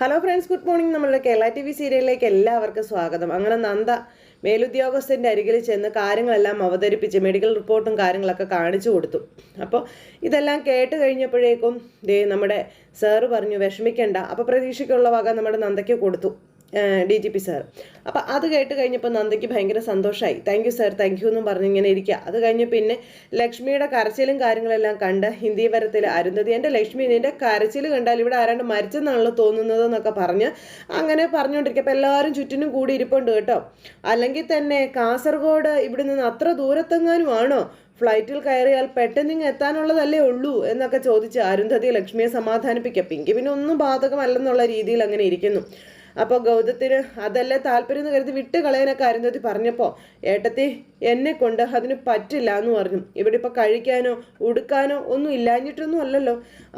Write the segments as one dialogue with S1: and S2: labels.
S1: Hello friends good morning നമ്മളുടെ Kerala T V സീരിയലിലേക്ക് എല്ലാവർക്കും സ്വാഗതം. അങ്ങനെ നന്ദ മേലുദ്യോഗസ്ഥന്റെ അരികിൽ ചെന്ന് കാര്യങ്ങളെല്ലാം അവതരിപ്പിച്ച് മെഡിക്കൽ റിപ്പോർട്ടും കാര്യങ്ങളൊക്കെ കാണിച്ചു കൊടുത്തു. അപ്പോൾ ഇതെല്ലാം കേട്ട് കഴിഞ്ഞപ്പോഴേക്കും ദേ നമ്മുടെ സാറ് പറഞ്ഞു വിഷമിക്കേണ്ട. അപ്പോൾ പ്രതീക്ഷയ്ക്കുള്ള വക നമ്മുടെ നന്ദയ്ക്ക് കൊടുത്തു. ഡി ജി പി സാർ അപ്പോൾ അത് കേട്ട് കഴിഞ്ഞപ്പോൾ നന്ദയ്ക്ക് ഭയങ്കര സന്തോഷമായി thank you sir thank you എന്നും പറഞ്ഞ് ഇങ്ങനെ ഇരിക്കുക അത് കഴിഞ്ഞ് പിന്നെ ലക്ഷ്മിയുടെ കരച്ചിലും കാര്യങ്ങളെല്ലാം കണ്ട് ഹിന്ദി വരത്തിൽ അരുന്ധതി എന്റെ ലക്ഷ്മി നിന്റെ കരച്ചിൽ കണ്ടാൽ ഇവിടെ ആരാണ്ട് മരിച്ചെന്നാണല്ലോ തോന്നുന്നത് എന്നൊക്കെ പറഞ്ഞ് അങ്ങനെ പറഞ്ഞുകൊണ്ടിരിക്കുക അപ്പോൾ എല്ലാവരും ചുറ്റിനും കൂടി ഇരിപ്പുണ്ട് കേട്ടോ. അല്ലെങ്കിൽ തന്നെ കാസർഗോഡ് ഇവിടെ നിന്ന് അത്ര ദൂരത്തെങ്ങാനും ആണോ ഫ്ലൈറ്റിൽ കയറിയാൽ പെട്ടെന്ന് ഇങ്ങ് എത്താനുള്ളതല്ലേ ഉള്ളൂ എന്നൊക്കെ ചോദിച്ച് അരുന്ധതി ലക്ഷ്മിയെ സമാധാനിപ്പിക്കുക പിങ്കി പിന്നെ ഒന്നും ബാധകമല്ലെന്നുള്ള രീതിയിൽ അങ്ങനെ ഇരിക്കുന്നു. അപ്പോൾ ഗൗതത്തിന് അതല്ലേ താല്പര്യം എന്ന് കരുതി വിട്ട് കളയാനൊക്കെ അരുന്ധതി പറഞ്ഞപ്പോൾ ഏട്ടത്തി എന്നെ കൊണ്ട് അതിന് പറ്റില്ല എന്ന് പറഞ്ഞു. ഇവിടെ ഇപ്പോൾ കഴിക്കാനോ ഉടുക്കാനോ ഒന്നും ഇല്ലാഞ്ഞിട്ടൊന്നും അല്ലല്ലോ.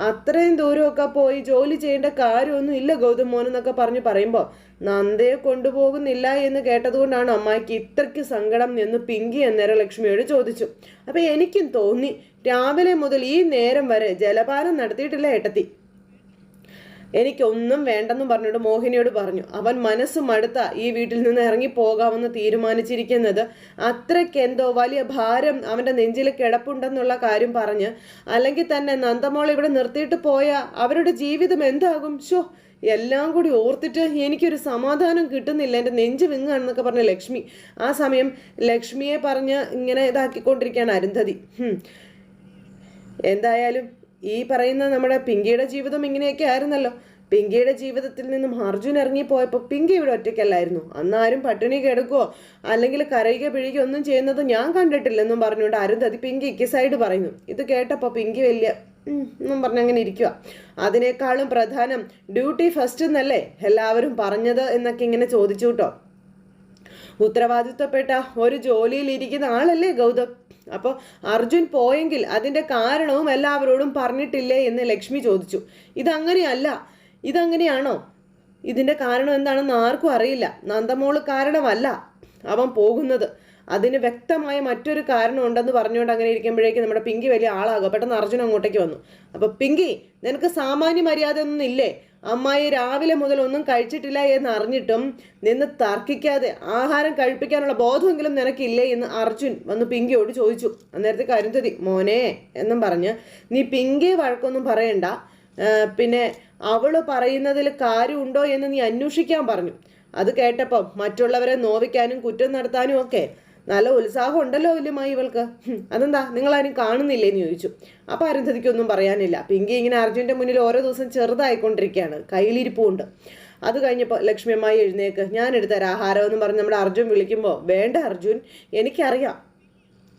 S1: അത്രയും ദൂരമൊക്കെ പോയി ജോലി ചെയ്യേണ്ട കാര്യമൊന്നും ഇല്ല ഗൗതം മോനെന്നൊക്കെ പറഞ്ഞ് പറയുമ്പോൾ നന്ദയെ കൊണ്ടുപോകുന്നില്ല എന്ന് കേട്ടതുകൊണ്ടാണ് അമ്മായിക്ക് ഇത്രയ്ക്ക് സങ്കടം എന്ന് പിങ്കി അന്നേരം ലക്ഷ്മിയോട് ചോദിച്ചു. അപ്പോൾ എനിക്കും തോന്നി രാവിലെ മുതൽ ഈ നേരം വരെ ജലപാനം നടത്തിയിട്ടില്ല ഏട്ടത്തി. എനിക്കൊന്നും വേണ്ടെന്നും പറഞ്ഞിട്ട് മോഹിനിയോട് പറഞ്ഞു. അവൻ മനസ്സ് മടുത്ത ഈ വീട്ടിൽ നിന്ന് ഇറങ്ങി പോകാമെന്ന് തീരുമാനിച്ചിരിക്കുന്നത്. അത്രയ്ക്ക് എന്തോ വലിയ ഭാരം അവന്റെ നെഞ്ചിൽ കിടപ്പുണ്ടെന്നുള്ള കാര്യം പറഞ്ഞ് അല്ലെങ്കിൽ തന്നെ നന്ദമോൾ ഇവിടെ നിർത്തിയിട്ട് പോയ അവരുടെ ജീവിതം എന്താകും? ഷോ എല്ലാം കൂടി ഓർത്തിട്ട് എനിക്കൊരു സമാധാനം കിട്ടുന്നില്ല. എന്റെ നെഞ്ച് വിങ്ങാണെന്നൊക്കെ പറഞ്ഞ ലക്ഷ്മി. ആ സമയം ലക്ഷ്മിയെ പറഞ്ഞ് ഇങ്ങനെ ഇതാക്കിക്കൊണ്ടിരിക്കുകയാണ് അരുന്ധതി. എന്തായാലും ഈ പറയുന്ന നമ്മുടെ പിങ്കിയുടെ ജീവിതം ഇങ്ങനെയൊക്കെ ആയിരുന്നല്ലോ. പിങ്കിയുടെ ജീവിതത്തിൽ നിന്നും അർജുൻ ഇറങ്ങിപ്പോയപ്പോൾ പിങ്കി ഇവിടെ ഒറ്റയ്ക്കല്ലായിരുന്നു. അന്നാരും പട്ടിണി കിടക്കുകയോ അല്ലെങ്കിൽ കരയുക പിഴിയുകയോ ഒന്നും ചെയ്യുന്നത് ഞാൻ കണ്ടിട്ടില്ലെന്നും പറഞ്ഞുകൊണ്ട് അരുന്ധതി പിങ്കിക്ക് സൈഡ് പറയുന്നു. ഇത് കേട്ടപ്പോൾ പിങ്കി വലിയ എന്നും പറഞ്ഞങ്ങനെ ഇരിക്കുക അതിനേക്കാളും പ്രധാനം ഡ്യൂട്ടി ഫസ്റ്റ് എന്നല്ലേ എല്ലാവരും പറഞ്ഞത് എന്നൊക്കെ ഇങ്ങനെ ചോദിച്ചു കേട്ടോ. ഉത്തരവാദിത്വപ്പെട്ട ഒരു ജോലിയിൽ ഇരിക്കുന്ന ആളല്ലേ ഗൗതം? അപ്പോൾ അർജുൻ പോയെങ്കിൽ അതിന്റെ കാരണവും എല്ലാവരോടും പറഞ്ഞിട്ടില്ലേ എന്ന് ലക്ഷ്മി ചോദിച്ചു. ഇതങ്ങനെയല്ല ഇതങ്ങനെയാണോ? ഇതിന്റെ കാരണം എന്താണെന്ന് ആർക്കും അറിയില്ല. നന്ദമോൾ കാരണമല്ല അവൻ പോകുന്നത്. അതിന് വ്യക്തമായ മറ്റൊരു കാരണം ഉണ്ടെന്ന് പറഞ്ഞുകൊണ്ട് അങ്ങനെ ഇരിക്കുമ്പോഴേക്കും നമ്മുടെ പിങ്കി വലിയ ആളാകുക പെട്ടെന്ന് അർജുൻ അങ്ങോട്ടേക്ക് വന്നു. അപ്പോൾ പിങ്കി നിനക്ക് സാമാന്യ മര്യാദ ഒന്നും ഇല്ലേ? അമ്മായി രാവിലെ മുതൽ ഒന്നും കഴിച്ചിട്ടില്ല എന്ന് അറിഞ്ഞിട്ടും നിന്ന് തർക്കിക്കാതെ ആഹാരം കഴിപ്പിക്കാനുള്ള ബോധമെങ്കിലും നിനക്കില്ലേ എന്ന് അർജുൻ വന്ന് പിങ്കിയോട് ചോദിച്ചു. അന്നേരത്തെ അരുന്ധതി മോനെ എന്നും പറഞ്ഞ് നീ പിങ്കിയെ വഴക്കൊന്നും പറയണ്ട. പിന്നെ അവൾ പറയുന്നതിൽ കാര്യമുണ്ടോ എന്ന് നീ അന്വേഷിക്കാൻ പറഞ്ഞു. അത് കേട്ടപ്പം മറ്റുള്ളവരെ നോവിക്കാനും കുറ്റം നടത്താനും ഒക്കെ നല്ല ഉത്സാഹം ഉണ്ടല്ലോ വല്യമായി ഇവൾക്ക്. അതെന്താ? നിങ്ങൾ ആരും കാണുന്നില്ലേ എന്ന് ചോദിച്ചു. അപ്പം അരുന്ധതിക്കൊന്നും പറയാനില്ല. പിങ്കി ഇങ്ങനെ അർജുന്റെ മുന്നിൽ ഓരോ ദിവസം ചെറുതായിക്കൊണ്ടിരിക്കുകയാണ്. കയ്യിലിരിപ്പുണ്ട്. അത് കഴിഞ്ഞപ്പോൾ ലക്ഷ്മിയമ്മായി എഴുന്നേക്ക് ഞാൻ എടുത്തരാം ആഹാരം എന്ന് പറഞ്ഞ് നമ്മുടെ അർജുൻ വിളിക്കുമ്പോൾ വേണ്ട അർജുൻ എനിക്കറിയാം.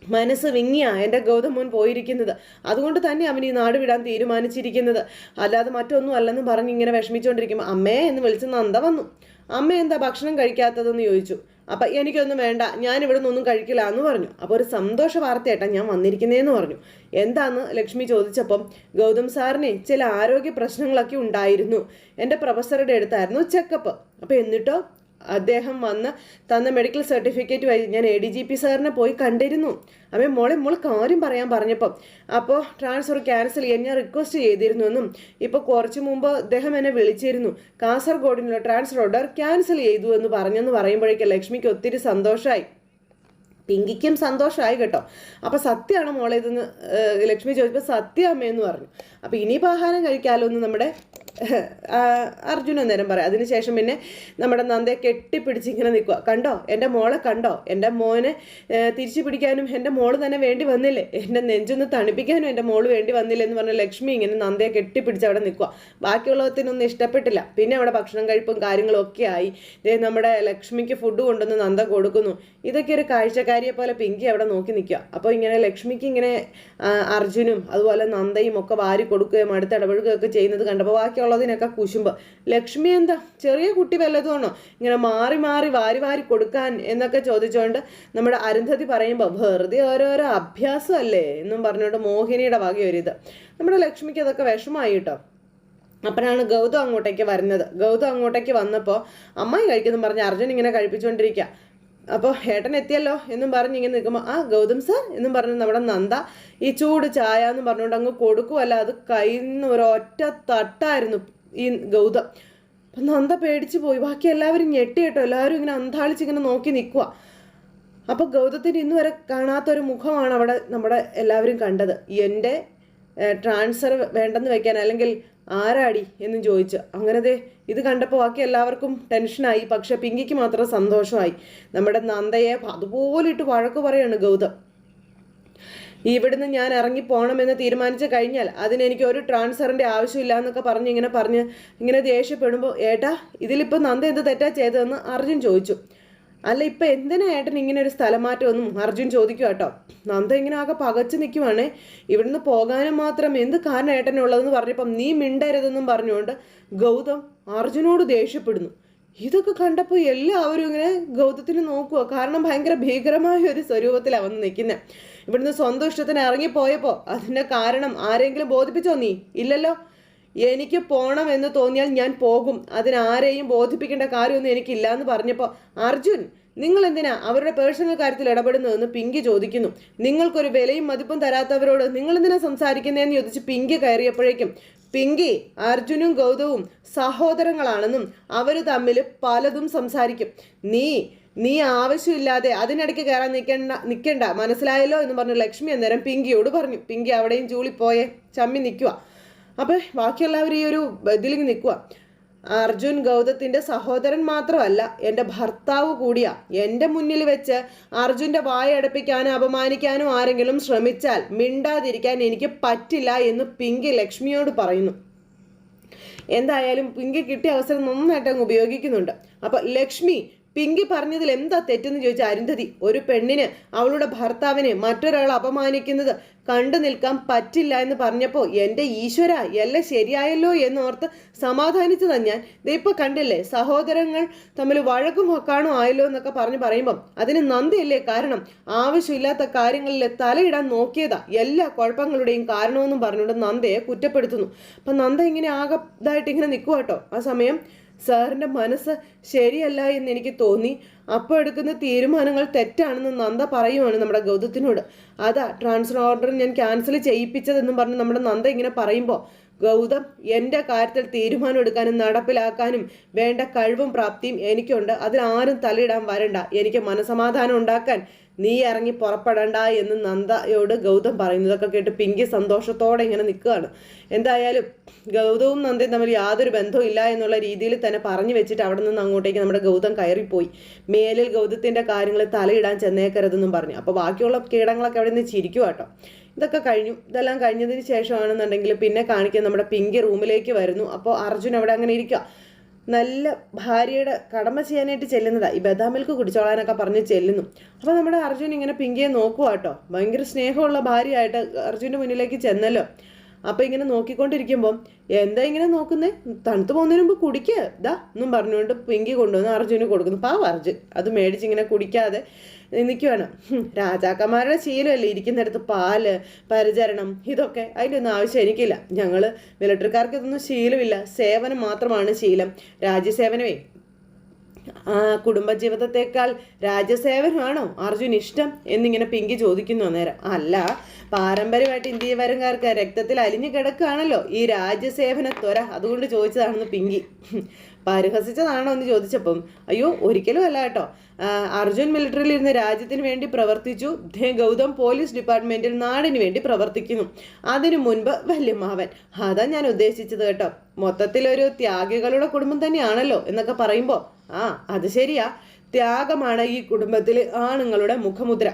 S1: മനസ്സ് വിങ്ങിയാ എന്റെ ഗൗതം മോൻ പോയിരിക്കുന്നത്. അതുകൊണ്ട് തന്നെ അവൻ ഈ നാട് വിടാൻ തീരുമാനിച്ചിരിക്കുന്നത്. അല്ലാതെ മറ്റൊന്നും അല്ലെന്ന് പറഞ്ഞ് ഇങ്ങനെ വിഷമിച്ചുകൊണ്ടിരിക്കുമ്പോൾ അമ്മേ എന്ന് വിളിച്ച് നന്ദ വന്നു. അമ്മ എന്താ ഭക്ഷണം കഴിക്കാത്തതെന്ന് ചോദിച്ചു. അപ്പം എനിക്കൊന്നും വേണ്ട ഞാൻ ഇവിടെ നിന്നൊന്നും കഴിക്കില്ല എന്ന് പറഞ്ഞു. അപ്പോൾ ഒരു സന്തോഷ വാർത്തയായിട്ടാ ഞാൻ വന്നിരിക്കുന്നതെന്ന് പറഞ്ഞു. എന്താന്ന് ലക്ഷ്മി ചോദിച്ചപ്പം ഗൗതം സാറിന് ചില ആരോഗ്യ പ്രശ്നങ്ങളൊക്കെ ഉണ്ടായിരുന്നു. എന്റെ പ്രൊഫസറുടെ അടുത്തായിരുന്നു ചെക്കപ്പ്. അപ്പോൾ എന്നിട്ടോ? അദ്ദേഹം വന്ന് തന്ന മെഡിക്കൽ സർട്ടിഫിക്കറ്റ് വഴി ഞാൻ എ ഡി ജി പി സാറിനെ പോയി കണ്ടിരുന്നു. അമ്മ മോളെ മോൾ കാര്യം പറയാൻ പറഞ്ഞപ്പം അപ്പോൾ ട്രാൻസ്ഫർ ക്യാൻസൽ ചെയ്യാൻ ഞാൻ റിക്വസ്റ്റ് ചെയ്തിരുന്നു എന്നും ഇപ്പോൾ കുറച്ച് മുമ്പ് അദ്ദേഹം എന്നെ വിളിച്ചിരുന്നു. കാസർഗോഡിനുള്ള ട്രാൻസ്ഫർ ഓർഡർ ക്യാൻസൽ ചെയ്തു എന്ന് പറഞ്ഞെന്ന് പറയുമ്പോഴേക്കും ലക്ഷ്മിക്ക് ഒത്തിരി സന്തോഷമായി പിങ്കിക്കും സന്തോഷമായി കേട്ടോ. അപ്പോൾ സത്യമാണ് മോളെ ഇതെന്ന് ലക്ഷ്മി ചോദിച്ചപ്പോൾ സത്യ അമ്മയെന്ന് പറഞ്ഞു. അപ്പോൾ ഇനിയിപ്പോൾ ആഹാരം കഴിക്കാമല്ലോ എന്ന് നമ്മുടെ അർജുൻ അന്നേരം പറയാം. അതിനുശേഷം പിന്നെ നമ്മുടെ നന്ദയെ കെട്ടിപ്പിടിച്ച് ഇങ്ങനെ നിൽക്കുക കണ്ടോ? എന്റെ മോളെ കണ്ടോ? എന്റെ മോനെ തിരിച്ചു പിടിക്കാനും എന്റെ മോൾ തന്നെ വേണ്ടി വന്നില്ലേ? എന്റെ നെഞ്ചൊന്ന് തണുപ്പിക്കാനും എന്റെ മോൾ വേണ്ടി വന്നില്ല എന്ന് പറഞ്ഞ ലക്ഷ്മി ഇങ്ങനെ നന്ദയെ കെട്ടിപ്പിടിച്ച് അവിടെ നിൽക്കുക ബാക്കിയുള്ളതിനൊന്നും ഇഷ്ടപ്പെട്ടില്ല. പിന്നെ അവിടെ ഭക്ഷണം കഴിപ്പും കാര്യങ്ങളും ഒക്കെ ആയി നമ്മുടെ ലക്ഷ്മിക്ക് ഫുഡ് കൊണ്ടുവന്ന് നന്ദ കൊടുക്കുന്നു. ഇതൊക്കെ ഒരു കാഴ്ചക്കാരിയെ പോലെ പിങ്കി അവിടെ നോക്കി നിൽക്കുക അപ്പോൾ ഇങ്ങനെ ലക്ഷ്മിക്ക് ഇങ്ങനെ അർജുനും അതുപോലെ നന്ദയും ഒക്കെ വാരി കൊടുക്കുകയും അടുത്ത് ഇടപഴകുകയൊക്കെ ചെയ്യുന്നത് കണ്ടപ്പോൾ ബാക്കിയുള്ളതിനൊക്കെ കുശുമ്പ്. ലക്ഷ്മി എന്താ? ചെറിയ കുട്ടി വല്ലതുമാണോ? ഇങ്ങനെ മാറി മാറി വാരി വാരി കൊടുക്കാൻ എന്നൊക്കെ ചോദിച്ചുകൊണ്ട് നമ്മുടെ അരുന്ധതി പറയുമ്പോൾ വെറുതെ ഓരോരോ അഭ്യാസമല്ലേ? എന്നും പറഞ്ഞുകൊണ്ട് മോഹിനിയുടെ വകയൊരിത്. നമ്മുടെ ലക്ഷ്മിക്ക് അതൊക്കെ വിഷമായി കേട്ടോ. അപ്പോഴാണ് ഗൗതം അങ്ങോട്ടേക്ക് വരുന്നത്. ഗൗതം അങ്ങോട്ടേക്ക് വന്നപ്പോൾ അമ്മായി കഴിക്കുന്നു പറഞ്ഞ് അർജുൻ ഇങ്ങനെ കഴിപ്പിച്ചുകൊണ്ടിരിക്കുക അപ്പോൾ ഏട്ടൻ എത്തിയല്ലോ എന്നും പറഞ്ഞ് ഇങ്ങനെ നിൽക്കുമ്പോൾ ആ ഗൗതം സാർ എന്നും പറഞ്ഞ് നമ്മുടെ നന്ദ ഈ ചൂട് ചായ എന്ന് പറഞ്ഞുകൊണ്ട് അങ്ങ് കൊടുക്കുമല്ല അത് കയ്യിൽ നിന്ന് ഒരൊറ്റ തട്ടായിരുന്നു ഈ ഗൗതം. അപ്പം നന്ദ പേടിച്ചു പോയി. ബാക്കി എല്ലാവരും ഞെട്ടി കേട്ടോ. എല്ലാവരും ഇങ്ങനെ അന്താളിച്ച് ഇങ്ങനെ നോക്കി നിൽക്കുക അപ്പോൾ ഗൗതത്തിന് ഇന്ന് വരെ കാണാത്തൊരു മുഖമാണ് അവിടെ നമ്മുടെ എല്ലാവരും കണ്ടത്. എന്റെ ട്രാൻസ്ഫർ വേണ്ടെന്ന് വെക്കാൻ അല്ലെങ്കിൽ ആരാടി എന്നും ചോദിച്ചു. അങ്ങനത്തെ ഇത് കണ്ടപ്പോൾ ബാക്കി എല്ലാവർക്കും ടെൻഷനായി. പക്ഷെ പിങ്കിക്ക് മാത്രം സന്തോഷമായി. നമ്മുടെ നന്ദയെ അതുപോലെ ഇട്ട് വഴക്ക് പറയാണ് ഗൗതം. ഇവിടുന്ന് ഞാൻ ഇറങ്ങി പോകണമെന്ന് തീരുമാനിച്ചു കഴിഞ്ഞാൽ അതിനെനിക്ക് ഒരു ട്രാൻസ്ഫറിന്റെ ആവശ്യമില്ല എന്നൊക്കെ പറഞ്ഞ് ഇങ്ങനെ പറഞ്ഞ് ഇങ്ങനെ ദേഷ്യപ്പെടുമ്പോൾ ഏട്ടാ ഇതിലിപ്പോൾ നന്ദ എന്ത് തെറ്റാ ചെയ്തതെന്ന് അർജുൻ ചോദിച്ചു. അല്ല ഇപ്പം എന്തിനാ ഏട്ടൻ ഇങ്ങനെ ഒരു സ്ഥലമാറ്റമൊന്നും അർജുൻ ചോദിക്കുക കേട്ടോ നന്ദ ഇങ്ങനെ ആകെ പകച്ചു നിൽക്കുവാണേ ഇവിടുന്ന് പോകാനും മാത്രം എന്ത് കാരണം ഏട്ടനുള്ളതെന്ന് പറഞ്ഞപ്പം നീ മിണ്ടരുതെന്നും പറഞ്ഞുകൊണ്ട് ഗൗതം അർജുനോട് ദേഷ്യപ്പെടുന്നു. ഇതൊക്കെ കണ്ടപ്പോൾ എല്ലാവരും ഇങ്ങനെ ഗൗതത്തിന് നോക്കുക കാരണം ഭയങ്കര ഭീകരമായ ഒരു സ്വരൂപത്തിലാണ് വന്ന് നിൽക്കുന്നത് ഇവിടുന്ന് സ്വന്തം ഇഷ്ടത്തിന് ഇറങ്ങിപ്പോയപ്പോൾ അതിന്റെ കാരണം ആരെങ്കിലും ബോധിപ്പിച്ചോ നീ? ഇല്ലല്ലോ? എനിക്ക് പോകണം എന്ന് തോന്നിയാൽ ഞാൻ പോകും. അതിനാരെയും ബോധിപ്പിക്കേണ്ട കാര്യമൊന്നും എനിക്കില്ല എന്ന് പറഞ്ഞപ്പോൾ അർജുൻ നിങ്ങൾ എന്തിനാ അവരുടെ പേഴ്സണൽ കാര്യത്തിൽ ഇടപെടുന്നതെന്ന് പിങ്കി ചോദിക്കുന്നു. നിങ്ങൾക്കൊരു വിലയും മതിപ്പും തരാത്തവരോട് നിങ്ങൾ എന്തിനാ സംസാരിക്കുന്നതെന്ന് ചോദിച്ച് പിങ്കി കയറിയപ്പോഴേക്കും പിങ്കി അർജുനും ഗൗതവും സഹോദരങ്ങളാണെന്നും അവർ തമ്മിൽ പലതും സംസാരിക്കും. നീ നീ ആവശ്യമില്ലാതെ അതിനിടയ്ക്ക് കയറാൻ നിൽക്കേണ്ട നിൽക്കണ്ട മനസ്സിലായല്ലോ? എന്ന് പറഞ്ഞു ലക്ഷ്മി അന്നേരം പിങ്കിയോട് പറഞ്ഞു. പിങ്കി അവിടെയും ചൂളിപ്പോയെ ചമ്മി നിൽക്കുക അപ്പോൾ ബാക്കിയുള്ളവർ ഈ ഒരു ഇതിലേക്ക് നിൽക്കുക അർജുൻ ഗൗതത്തിന്റെ സഹോദരൻ മാത്രമല്ല എന്റെ ഭർത്താവ് കൂടിയാ. എന്റെ മുന്നിൽ വെച്ച് അർജുന്റെ വായ അടപ്പിക്കാനും അപമാനിക്കാനും ആരെങ്കിലും ശ്രമിച്ചാൽ മിണ്ടാതിരിക്കാൻ എനിക്ക് പറ്റില്ല എന്ന് പിങ്കി ലക്ഷ്മിയോട് പറയുന്നു. എന്തായാലും പിങ്കി കിട്ടിയ അവസരം നന്നായിട്ട് അങ്ങ് ഉപയോഗിക്കുന്നുണ്ട്. അപ്പോൾ ലക്ഷ്മി പിങ്കി പറഞ്ഞതിൽ എന്താ തെറ്റെന്ന് ചോദിച്ച അരുന്ധതി ഒരു പെണ്ണിന് അവളുടെ ഭർത്താവിനെ മറ്റൊരാൾ അപമാനിക്കുന്നത് കണ്ടു നിൽക്കാൻ പറ്റില്ല എന്ന് പറഞ്ഞപ്പോൾ എന്റെ ഈശ്വര എല്ലാം ശരിയായല്ലോ എന്നോർത്ത് സമാധാനിച്ചതാ ഞാൻ. ഇതിപ്പോൾ കണ്ടില്ലേ സഹോദരങ്ങൾ തമ്മിൽ വഴക്കും ഒക്കാണോ ആയല്ലോ എന്നൊക്കെ പറഞ്ഞ് പറയുമ്പം അതിന് നന്ദിയല്ലേ കാരണം? ആവശ്യമില്ലാത്ത കാര്യങ്ങളിൽ തലയിടാൻ നോക്കിയതാ. എല്ലാ കുഴപ്പങ്ങളുടെയും കാരണമെന്നും പറഞ്ഞുകൊണ്ട് നന്ദയെ കുറ്റപ്പെടുത്തുന്നു. അപ്പം നന്ദ ഇങ്ങനെ ആകെ ഇതായിട്ട് ഇങ്ങനെ നിൽക്കുക കേട്ടോ ആ സമയം സാറിന്റെ മനസ്സ് ശരിയല്ല എന്ന് എനിക്ക് തോന്നി. അപ്പോൾ എടുക്കുന്ന തീരുമാനങ്ങൾ തെറ്റാണെന്ന് നന്ദ പറയുവാണ് നമ്മുടെ ഗൗതത്തിനോട്. അതാ ട്രാൻസ്ഫർ ഓർഡർ ഞാൻ ക്യാൻസൽ ചെയ്യിപ്പിച്ചതെന്നും പറഞ്ഞ് നമ്മുടെ നന്ദ ഇങ്ങനെ പറയുമ്പോൾ ഗൗതം എന്റെ കാര്യത്തിൽ തീരുമാനം എടുക്കാനും നടപ്പിലാക്കാനും വേണ്ട കഴിവും പ്രാപ്തിയും എനിക്കുണ്ട്. അതിലാരും തലയിടാൻ വരണ്ട. എനിക്ക് മനസമാധാനം ഉണ്ടാക്കാൻ നീ ഇറങ്ങി പുറപ്പെടണ്ട എന്ന് നന്ദയോട് ഗൗതം പറയുന്നതൊക്കെ കേട്ട് പിങ്കി സന്തോഷത്തോടെ ഇങ്ങനെ നിൽക്കുകയാണ്. എന്തായാലും ഗൗതവും നന്ദയും തമ്മിൽ യാതൊരു ബന്ധവും ഇല്ല എന്നുള്ള രീതിയിൽ തന്നെ പറഞ്ഞു വെച്ചിട്ട് അവിടെ നിന്ന് അങ്ങോട്ടേക്ക് നമ്മുടെ ഗൗതം കയറിപ്പോയി. മേലിൽ ഗൗതത്തിന്റെ കാര്യങ്ങൾ തലയിടാൻ ചെന്നേക്കരുതെന്നും പറഞ്ഞു. അപ്പോൾ ബാക്കിയുള്ള കീടങ്ങളൊക്കെ അവിടെ നിന്ന് ചിരിക്കുക കേട്ടോ. ഇതൊക്കെ കഴിഞ്ഞു. ഇതെല്ലാം കഴിഞ്ഞതിന് ശേഷമാണെന്നുണ്ടെങ്കിൽ പിന്നെ കാണിക്കാൻ നമ്മുടെ പിങ്കി റൂമിലേക്ക് വരുന്നു. അപ്പോൾ അർജുൻ അവിടെ അങ്ങനെ ഇരിക്കുക നല്ല ഭാര്യയുടെ കടമ ചെയ്യാനായിട്ട് ചെല്ലുന്നതാണ് ഈ ബദാം മിൽക്ക് കുടിച്ചോളാനൊക്കെ പറഞ്ഞ് ചെല്ലുന്നു. അപ്പോൾ നമ്മുടെ അർജുൻ ഇങ്ങനെ പിങ്കിയെ നോക്കുക കേട്ടോ ഭയങ്കര സ്നേഹമുള്ള ഭാര്യയായിട്ട് അർജുന്റെ മുന്നിലേക്ക് ചെന്നല്ലോ. അപ്പോൾ ഇങ്ങനെ നോക്കിക്കൊണ്ടിരിക്കുമ്പം എന്താ ഇങ്ങനെ നോക്കുന്നേ? തണുത്ത് പോകുന്നതിന് മുമ്പ് കുടിക്കുക ഇതാ എന്നും പറഞ്ഞുകൊണ്ട് പിങ്കി കൊണ്ടുവന്ന് അർജുന് കൊടുക്കുന്നു. പാവ അർജുൻ. അത് മേടിച്ച് ഇങ്ങനെ കുടിക്കാതെ നിൽക്കുവാണ്. രാജാക്കന്മാരുടെ ശീലമല്ലേ ഇരിക്കുന്നിടത്ത് പാൽ പരിചരണം ഇതൊക്കെ. അതിന്റെ ഒന്നും ആവശ്യം എനിക്കില്ല. ഞങ്ങൾ മിലിറ്ററിക്കാർക്ക് ഇതൊന്നും ശീലമില്ല. സേവനം മാത്രമാണ് ശീലം. രാജ്യസേവനമേ. ആ കുടുംബജീവിതത്തെക്കാൾ രാജ്യസേവനമാണോ അർജുൻ ഇഷ്ടം എന്നിങ്ങനെ പിങ്കി ചോദിക്കുന്നു അന്നേരം. അല്ല പാരമ്പര്യമായിട്ട് ഇന്ത്യക്കാർക്ക് രക്തത്തിൽ അലിഞ്ഞു കിടക്കുകയാണല്ലോ. ഈ രാജ്യസേവന ത്വര അതുകൊണ്ട് ചോദിച്ചതാണെന്ന് പിങ്കി. പരിഹസിച്ചതാണോ എന്ന് ചോദിച്ചപ്പം അയ്യോ ഒരിക്കലും അല്ല കേട്ടോ. അർജുൻ മിലിറ്ററിയിൽ ഇരുന്ന് രാജ്യത്തിന് വേണ്ടി പ്രവർത്തിച്ചു. ഗൗതം പോലീസ് ഡിപ്പാർട്ട്മെന്റിൽ നാടിന് വേണ്ടി പ്രവർത്തിക്കുന്നു. അതിനു മുൻപ് വല്യമാവൻ അതാ ഞാൻ ഉദ്ദേശിച്ചത് കേട്ടോ. മൊത്തത്തിലൊരു ത്യാഗികളുടെ കുടുംബം തന്നെയാണല്ലോ എന്നൊക്കെ പറയുമ്പോൾ ആ അത് ശരിയാ. ത്യാഗമാണ് ഈ കുടുംബത്തിൽ ആണുങ്ങളുടെ മുഖമുദ്ര.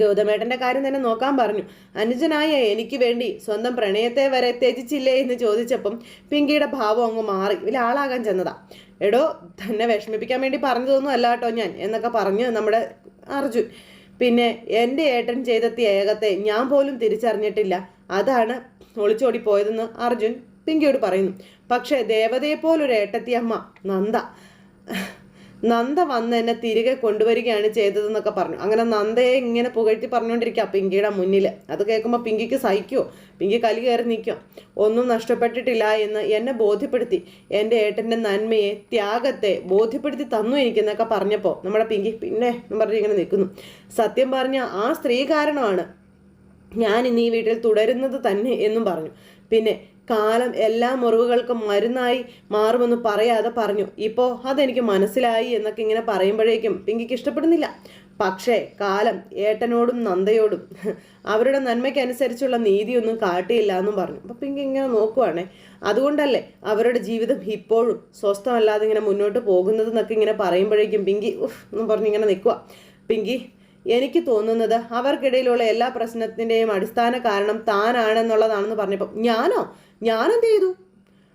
S1: ഗൗതമേട്ടന്റെ കാര്യം തന്നെ നോക്കാൻ പറഞ്ഞു. അനുജനായ എനിക്ക് വേണ്ടി സ്വന്തം പ്രണയത്തെ വരെ ത്യജിച്ചില്ലേ എന്ന് ചോദിച്ചപ്പം പിങ്കിയുടെ ഭാവം അങ്ങ് മാറി. ആളാകാൻ ചെന്നതാ. എടോ തന്നെ വിഷമിപ്പിക്കാൻ വേണ്ടി പറഞ്ഞതൊന്നും അല്ല കേട്ടോ ഞാൻ എന്നൊക്കെ പറഞ്ഞു നമ്മുടെ അർജുൻ പിന്നെ എന്റെ ഏട്ടൻ ചെയ്ത ത്യാഗത്തെ ഞാൻ പോലും തിരിച്ചറിഞ്ഞിട്ടില്ല. അതാണ് ഒളിച്ചോടി പോയതെന്ന് അർജുൻ പിങ്കിയോട് പറയുന്നു. പക്ഷേ ദേവതയെപ്പോലൊരു ഏട്ടത്തിയമ്മ നന്ദ. നന്ദ വന്ന് എന്നെ തിരികെ കൊണ്ടുവരികയാണ് ചെയ്തതെന്നൊക്കെ പറഞ്ഞു. അങ്ങനെ നന്ദയെ ഇങ്ങനെ പുകഴ്ത്തി പറഞ്ഞുകൊണ്ടിരിക്കുക പിങ്കിയുടെ മുന്നിൽ അത് കേൾക്കുമ്പോൾ പിങ്കിക്ക് സഹിക്കുമോ പിങ്കി കലി കയറി നിൽക്കും. ഒന്നും നഷ്ടപ്പെട്ടിട്ടില്ല എന്ന് എന്നെ ബോധ്യപ്പെടുത്തി. എന്റെ ഏട്ടന്റെ നന്മയെ ത്യാഗത്തെ ബോധ്യപ്പെടുത്തി തന്നു എനിക്കെന്നൊക്കെ പറഞ്ഞപ്പോൾ നമ്മുടെ പിങ്കി പിന്നെ എന്ന് പറഞ്ഞ് ഇങ്ങനെ നിൽക്കുന്നു. സത്യം പറഞ്ഞ ആ സ്ത്രീ കാരണമാണ് ഞാൻ ഇന്ന് ഈ വീട്ടിൽ തുടരുന്നത് തന്നെ എന്നും പറഞ്ഞു. പിന്നെ കാലം എല്ലാ മുറിവുകൾക്കും മരുന്നായി മാറുമെന്ന് പറയാതെ പറഞ്ഞു. ഇപ്പോൾ അതെനിക്ക് മനസ്സിലായി എന്നൊക്കെ ഇങ്ങനെ പറയുമ്പോഴേക്കും പിങ്കിക്ക് ഇഷ്ടപ്പെടുന്നില്ല. പക്ഷേ കാലം ഏട്ടനോടും നന്ദയോടും അവരുടെ നന്മയ്ക്കനുസരിച്ചുള്ള നീതിയൊന്നും കാട്ടിയില്ല എന്നും പറഞ്ഞു. അപ്പം പിങ്കി ഇങ്ങനെ നോക്കുവാണേ. അതുകൊണ്ടല്ലേ അവരുടെ ജീവിതം ഇപ്പോഴും സ്വസ്ഥമല്ലാതെ ഇങ്ങനെ മുന്നോട്ട് പോകുന്നത് എന്നൊക്കെ ഇങ്ങനെ പറയുമ്പോഴേക്കും പിങ്കി ഉഫ് എന്നും പറഞ്ഞ് ഇങ്ങനെ നിൽക്കുക പിങ്കി എനിക്ക് തോന്നുന്നത് അവർക്കിടയിലുള്ള എല്ലാ പ്രശ്നത്തിന്റെയും അടിസ്ഥാന കാരണം താനാണെന്നുള്ളതാണെന്ന് പറഞ്ഞപ്പോൾ ഞാനോ? ഞാനെന്ത് ചെയ്തു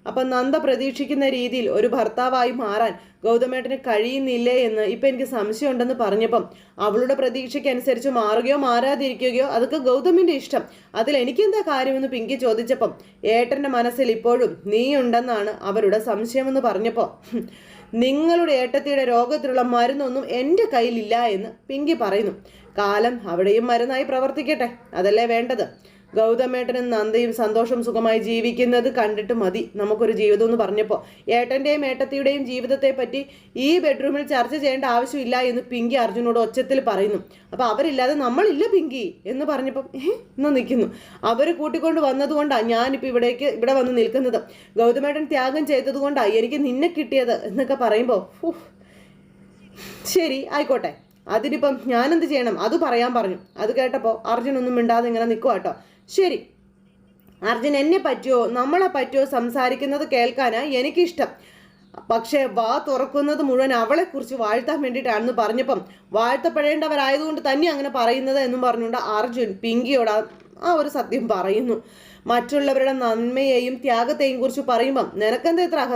S1: അപ്പം നന്ദ പ്രതീക്ഷിക്കുന്ന രീതിയിൽ ഒരു ഭർത്താവായി മാറാൻ ഗൗതമേട്ടന് കഴിയുന്നില്ലേ എന്ന് ഇപ്പം എനിക്ക് സംശയമുണ്ടെന്ന് പറഞ്ഞപ്പം അവളുടെ പ്രതീക്ഷയ്ക്കനുസരിച്ച് മാറുകയോ മാറാതിരിക്കുകയോ അതൊക്കെ ഗൗതമിന്റെ ഇഷ്ടം. അതിൽ എനിക്കെന്താ കാര്യമെന്ന് പിങ്കി ചോദിച്ചപ്പം ഏട്ടന്റെ മനസ്സിൽ ഇപ്പോഴും നീയുണ്ടെന്നാണ് അവരുടെ സംശയമെന്ന് പറഞ്ഞപ്പോൾ നിങ്ങളുടെ ഏട്ടത്തിയുടെ രോഗത്തിലുള്ള മരുന്നൊന്നും എന്റെ കയ്യിലില്ല എന്ന് പിങ്കി പറയുന്നു. കാലം അവിടെയും മരുന്നായി പ്രവർത്തിക്കട്ടെ. അതല്ലേ വേണ്ടത്? ഗൗതമേട്ടനും നന്ദയും സന്തോഷം സുഖമായി ജീവിക്കുന്നത് കണ്ടിട്ട് മതി നമുക്കൊരു ജീവിതം എന്ന് പറഞ്ഞപ്പോൾ ഏട്ടന്റെയും ഏട്ടത്തിയുടെയും ജീവിതത്തെ പറ്റി ഈ ബെഡ്റൂമിൽ ചർച്ച ചെയ്യേണ്ട ആവശ്യമില്ല എന്ന് പിങ്കി അർജുനോട് ഒച്ചത്തിൽ പറയുന്നു. അപ്പോൾ അവരില്ലാതെ നമ്മളില്ല പിങ്കി എന്ന് പറഞ്ഞപ്പം ഇന്ന് നിൽക്കുന്നു. അവർ കൂട്ടിക്കൊണ്ട് വന്നതുകൊണ്ടാണ് ഞാനിപ്പോൾ ഇവിടേക്ക് ഇവിടെ വന്ന് നിൽക്കുന്നത്. ഗൗതമേട്ടൻ ത്യാഗം ചെയ്തതുകൊണ്ടാണ് എനിക്ക് നിന്നെ കിട്ടിയത് എന്നൊക്കെ പറയുമ്പോൾ ശരി ആയിക്കോട്ടെ. അതിനിപ്പം ഞാനെന്ത് ചെയ്യണം? അത് പറയാൻ പറഞ്ഞു. അത് കേട്ടപ്പോൾ അർജുനൊന്നും മിണ്ടാതെ ഇങ്ങനെ നിൽക്കുക കേട്ടോ. ശരി. അർജുൻ എന്നെ പറ്റിയോ നമ്മളെ പറ്റിയോ സംസാരിക്കുന്നത് കേൾക്കാനാ എനിക്കിഷ്ടം. പക്ഷേ വാ തുറക്കുന്നത് മുഴുവൻ അവളെക്കുറിച്ച് വാഴ്ത്താൻ വേണ്ടിയിട്ടാണെന്ന് പറഞ്ഞപ്പം വാഴ്ത്തപ്പെടേണ്ടവരായതുകൊണ്ട് തന്നെ അങ്ങനെ പറയുന്നത് എന്നും പറഞ്ഞുകൊണ്ട് അർജുൻ പിങ്കിയോട് ആ- ഒരു സത്യം പറയുന്നു. മറ്റുള്ളവരുടെ നന്മയെയും ത്യാഗത്തെയും കുറിച്ച് പറയുമ്പം നിനക്കെന്താ ഇത്ര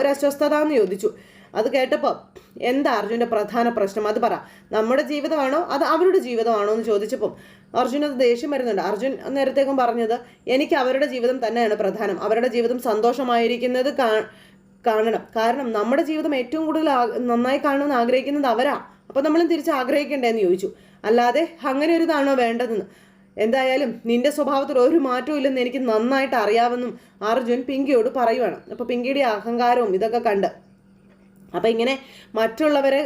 S1: ഒരു അസ്വസ്ഥത എന്ന് ചോദിച്ചു? അത് കേട്ടപ്പോൾ എന്താ അർജുന്റെ പ്രധാന പ്രശ്നം? അത് പറ. നമ്മുടെ ജീവിതമാണോ? അത് അവരുടെ ജീവിതമാണോ എന്ന് ചോദിച്ചപ്പം അർജുൻ അത് ദേഷ്യം വരുന്നുണ്ട്. അർജുൻ നേരത്തേക്കും പറഞ്ഞത് എനിക്ക് അവരുടെ ജീവിതം തന്നെയാണ് പ്രധാനം. അവരുടെ ജീവിതം സന്തോഷമായിരിക്കുന്നത് കാണണം. കാരണം നമ്മുടെ ജീവിതം ഏറ്റവും കൂടുതൽ നന്നായി കാണണമെന്ന് ആഗ്രഹിക്കുന്നത് അവരാ. അപ്പോൾ നമ്മളും തിരിച്ച് ആഗ്രഹിക്കണ്ടേന്ന് ചോദിച്ചു. അല്ലാതെ അങ്ങനെ ഒരു ഇതാണോ വേണ്ടതെന്ന്? എന്തായാലും നിന്റെ സ്വഭാവത്തിൽ ഒരു മാറ്റവും ഇല്ലെന്ന് എനിക്ക് നന്നായിട്ട് അറിയാമെന്നും അർജുൻ പിങ്കിയോട് പറയുവാണ്. അപ്പോൾ പിങ്കിയുടെ അഹങ്കാരവും ഇതൊക്കെ കണ്ട് അപ്പം ഇങ്ങനെ മറ്റുള്ളവരെ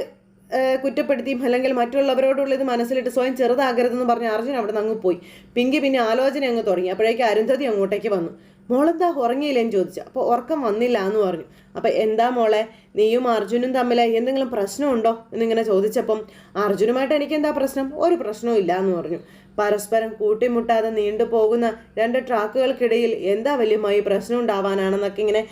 S1: കുറ്റപ്പെടുത്തിയും അല്ലെങ്കിൽ മറ്റുള്ളവരോടുള്ള ഇത് മനസ്സിലിട്ട് സ്വയം ചെറുതാകരുതെന്ന് പറഞ്ഞ് അർജുൻ അവിടെ നിന്ന് അങ്ങ് പോയി. പിങ്കി പിന്നെ ആലോചന അങ്ങ് തുടങ്ങി. അപ്പോഴേക്ക് അരുന്ധതി അങ്ങോട്ടേക്ക് വന്നു. മോളെന്താ ഉറങ്ങിയില്ലെന്ന് ചോദിച്ചു. അപ്പോൾ ഉറക്കം വന്നില്ല എന്ന് പറഞ്ഞു. അപ്പം എന്താ മോളെ നീയും അർജുനും തമ്മിൽ എന്തെങ്കിലും പ്രശ്നമുണ്ടോ എന്നിങ്ങനെ ചോദിച്ചപ്പം അർജുനുമായിട്ട് എനിക്ക് എന്താ പ്രശ്നം? ഒരു പ്രശ്നവും ഇല്ല എന്ന് പറഞ്ഞു. പരസ്പരം കൂട്ടിമുട്ടാതെ നീണ്ടു പോകുന്ന രണ്ട് ട്രാക്കുകൾക്കിടയിൽ എന്താ വലിയമായി പ്രശ്നം ഉണ്ടാവാനാണെന്നൊക്കെ ഇങ്ങനെ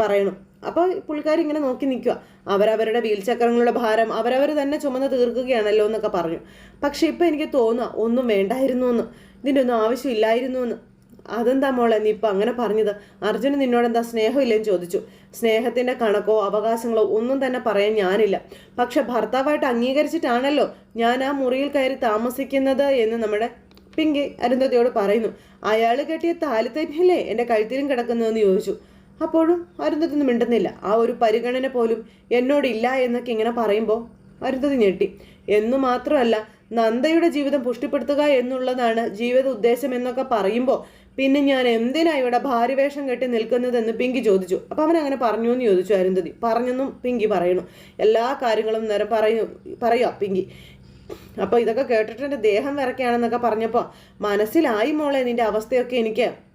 S1: പറയണു. അപ്പോൾ പുള്ളിക്കാരി ഇങ്ങനെ നോക്കി നിൽക്കുക അവരവരുടെ വീൽ ചക്രങ്ങളുടെ ഭാരം അവരവർ തന്നെ ചുമന്ന് തീർക്കുകയാണല്ലോ എന്നൊക്കെ പറഞ്ഞു. പക്ഷെ ഇപ്പം എനിക്ക് തോന്നുക ഒന്നും വേണ്ടായിരുന്നു എന്ന് ഇതിന്റെ ഒന്നും ആവശ്യമില്ലായിരുന്നു എന്ന് അതെന്താ മോളെ നീ ഇപ്പം അങ്ങനെ പറഞ്ഞത്? അർജുന് നിന്നോട് എന്താ സ്നേഹമില്ലെന്ന് ചോദിച്ചു. സ്നേഹത്തിന്റെ കണക്കോ അവകാശങ്ങളോ ഒന്നും തന്നെ പറയാൻ ഞാനില്ല. പക്ഷെ ഭർത്താവായിട്ട് അംഗീകരിച്ചിട്ടാണല്ലോ ഞാൻ ആ മുറിയിൽ കയറി താമസിക്കുന്നത് എന്ന് നമ്മുടെ പിങ്കി അരുന്ധതിയോട് പറയുന്നു. അയാൾ കെട്ടിയ താലി തന്നെയല്ലേ എന്റെ കഴുത്തിലും കിടക്കുന്നതെന്ന് ചോദിച്ചു. അപ്പോഴും അരുന്ധതിന്നു മിണ്ടുന്നില്ല. ആ ഒരു പരിഗണന പോലും എന്നോടില്ല എന്നൊക്കെ ഇങ്ങനെ പറയുമ്പോൾ അരുന്ധതി ഞെട്ടി. എന്നു മാത്രമല്ല നന്ദയുടെ ജീവിതം പുഷ്ടിപ്പെടുത്തുക എന്നുള്ളതാണ് ജീവിത ഉദ്ദേശം എന്നൊക്കെ പറയുമ്പോൾ പിന്നെ ഞാൻ എന്തിനാ ഇവിടെ ഭാര്യവേഷം കെട്ടി നിൽക്കുന്നതെന്ന് പിങ്കി ചോദിച്ചു. അപ്പം അവൻ അങ്ങനെ പറഞ്ഞു എന്ന് ചോദിച്ചു അരുന്ധതി. പറഞ്ഞെന്നും പിങ്കി പറയണു എല്ലാ കാര്യങ്ങളും നേരം പറയുന്നു പറയുക പിങ്കി. അപ്പോൾ ഇതൊക്കെ കേട്ടിട്ട് എന്റെ ദേഹം വിറക്കുകയാണെന്നൊക്കെ പറഞ്ഞപ്പോൾ മനസ്സിലായി മോളെ നിന്റെ അവസ്ഥയൊക്കെ എനിക്ക്.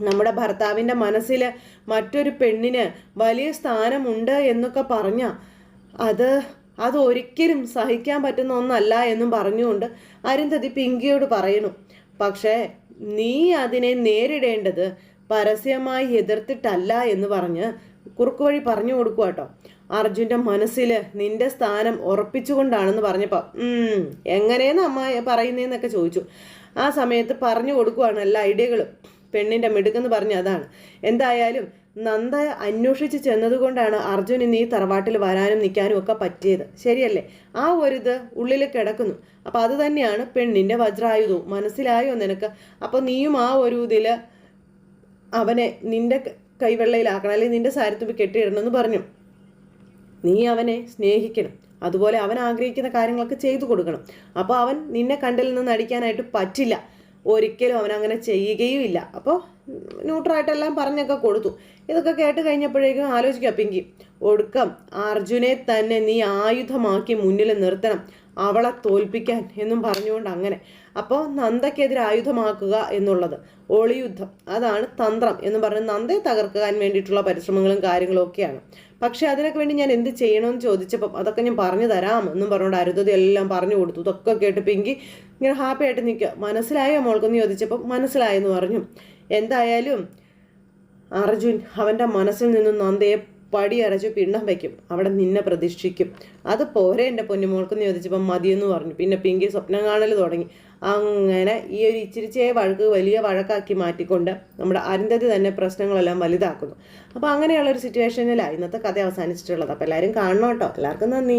S1: നമ്മുടെ ഭർത്താവിന്റെ മനസ്സിൽ മറ്റൊരു പെണ്ണിന് വലിയ സ്ഥാനമുണ്ട് എന്നൊക്കെ പറഞ്ഞ അത് അതൊരിക്കലും സഹിക്കാൻ പറ്റുന്ന ഒന്നല്ല എന്നും പറഞ്ഞുകൊണ്ട് അരുന്ധതി പിങ്കിയോട് പറയുന്നു പക്ഷേ നീ അതിനെ നേരിടേണ്ടത് പരസ്യമായി എതിർത്തിട്ടല്ല എന്ന് പറഞ്ഞ് കുറുക്കു വഴി പറഞ്ഞു കൊടുക്കുക കേട്ടോ അർജുന്റെ മനസ്സിൽ നിന്റെ സ്ഥാനം ഉറപ്പിച്ചുകൊണ്ടാണെന്ന് പറഞ്ഞപ്പോൾ "ഉം, എങ്ങനെയെന്ന് അമ്മ പറയുന്നതെന്നൊക്കെ ചോദിച്ചു. ആ സമയത്ത് പറഞ്ഞു കൊടുക്കുവാണ് എല്ലാ ഐഡിയകളും. പെണ്ണിന്റെ മിടുക്കെന്ന് പറഞ്ഞ അതാണ്. എന്തായാലും നന്ദ അന്വേഷിച്ച് ചെന്നതുകൊണ്ടാണ് അർജുൻ നീ തറവാട്ടിൽ വരാനും നിൽക്കാനും ഒക്കെ പറ്റിയത്. ശരിയല്ലേ? ആ ഒരു ഒരിത് ഉള്ളിൽ കിടക്കുന്നു. അപ്പോൾ അത് തന്നെയാണ് പെണ്ണിന്റെ വജ്രായുധവും. മനസ്സിലായോ നിനക്ക്? അപ്പോൾ നീയും ആ ഒരു ഇതിൽ അവനെ നിന്റെ കൈവെള്ളയിലാക്കണം അല്ലെങ്കിൽ നിന്റെ സാരത്തുമ്പ് കെട്ടിയിടണമെന്ന് പറഞ്ഞു. നീ അവനെ സ്നേഹിക്കണം. അതുപോലെ അവൻ ആഗ്രഹിക്കുന്ന കാര്യങ്ങളൊക്കെ ചെയ്തു കൊടുക്കണം. അപ്പോൾ അവൻ നിന്നെ കണ്ടിൽ നിന്ന് അടിക്കാനായിട്ട് പറ്റില്ല. ഒരിക്കലും അവൻ അങ്ങനെ ചെയ്യുകയും ഇല്ല അപ്പോൾ ന്യൂട്രായിട്ടെല്ലാം പറഞ്ഞൊക്കെ കൊടുത്തു. ഇതൊക്കെ കേട്ട് കഴിഞ്ഞപ്പോഴേക്കും ആലോചിക്കുക പിങ്കി ഒടുക്കം അർജുനെ തന്നെ നീ ആയുധമാക്കി മുന്നിൽ നിർത്തണം. അവളെ തോൽപ്പിക്കാൻ എന്നും പറഞ്ഞുകൊണ്ട് അങ്ങനെ. അപ്പോൾ നന്ദയ്ക്കെതിരെ ആയുധമാക്കുക എന്നുള്ളത് ഒളിയുദ്ധം. അതാണ് തന്ത്രം എന്ന് പറഞ്ഞ് നന്ദയെ തകർക്കാൻ വേണ്ടിയിട്ടുള്ള പരിശ്രമങ്ങളും കാര്യങ്ങളും ഒക്കെയാണ്. പക്ഷെ അതിനൊക്കെ വേണ്ടി ഞാൻ എന്ത് ചെയ്യണമെന്ന് ചോദിച്ചപ്പം അതൊക്കെ ഞാൻ പറഞ്ഞു തരാം എന്നും പറഞ്ഞുകൊണ്ട് അരുതതി എല്ലാം പറഞ്ഞു കൊടുത്തു. ഇതൊക്കെ കേട്ട് പിങ്കി ഇങ്ങനെ ഹാപ്പി ആയിട്ട് നിൽക്കുക. മനസ്സിലായോ മോൾക്കെന്ന് ചോദിച്ചപ്പം മനസ്സിലായെന്ന് പറഞ്ഞു. എന്തായാലും അർജുൻ അവന്റെ മനസ്സിൽ നിന്നും നന്ദയെ പടിയറച്ച് പിണ്ണം വയ്ക്കും അവിടെ നിന്നെ പ്രതീക്ഷിക്കും. അത് പോരെ എന്റെ പൊന്നുമോൾക്കെന്ന് ചോദിച്ചപ്പം മതിയെന്ന് പറഞ്ഞു. പിന്നെ പിങ്കി സ്വപ്നം കാണൽ തുടങ്ങി. അങ്ങനെ ഈ ഒരു ഇച്ചിരിച്ചേ വഴക്ക് വലിയ വഴക്കാക്കി മാറ്റിക്കൊണ്ട് നമ്മുടെ അരുന്ധതി തന്നെ പ്രശ്നങ്ങളെല്ലാം വലുതാക്കുന്നു. അപ്പോൾ അങ്ങനെയുള്ള ഒരു സിറ്റുവേഷനിലാണ് ഇന്നത്തെ കഥ അവസാനിച്ചിട്ടുള്ളത്. അപ്പോൾ എല്ലാവരും കാണണം കേട്ടോ. എല്ലാവർക്കും നന്ദി.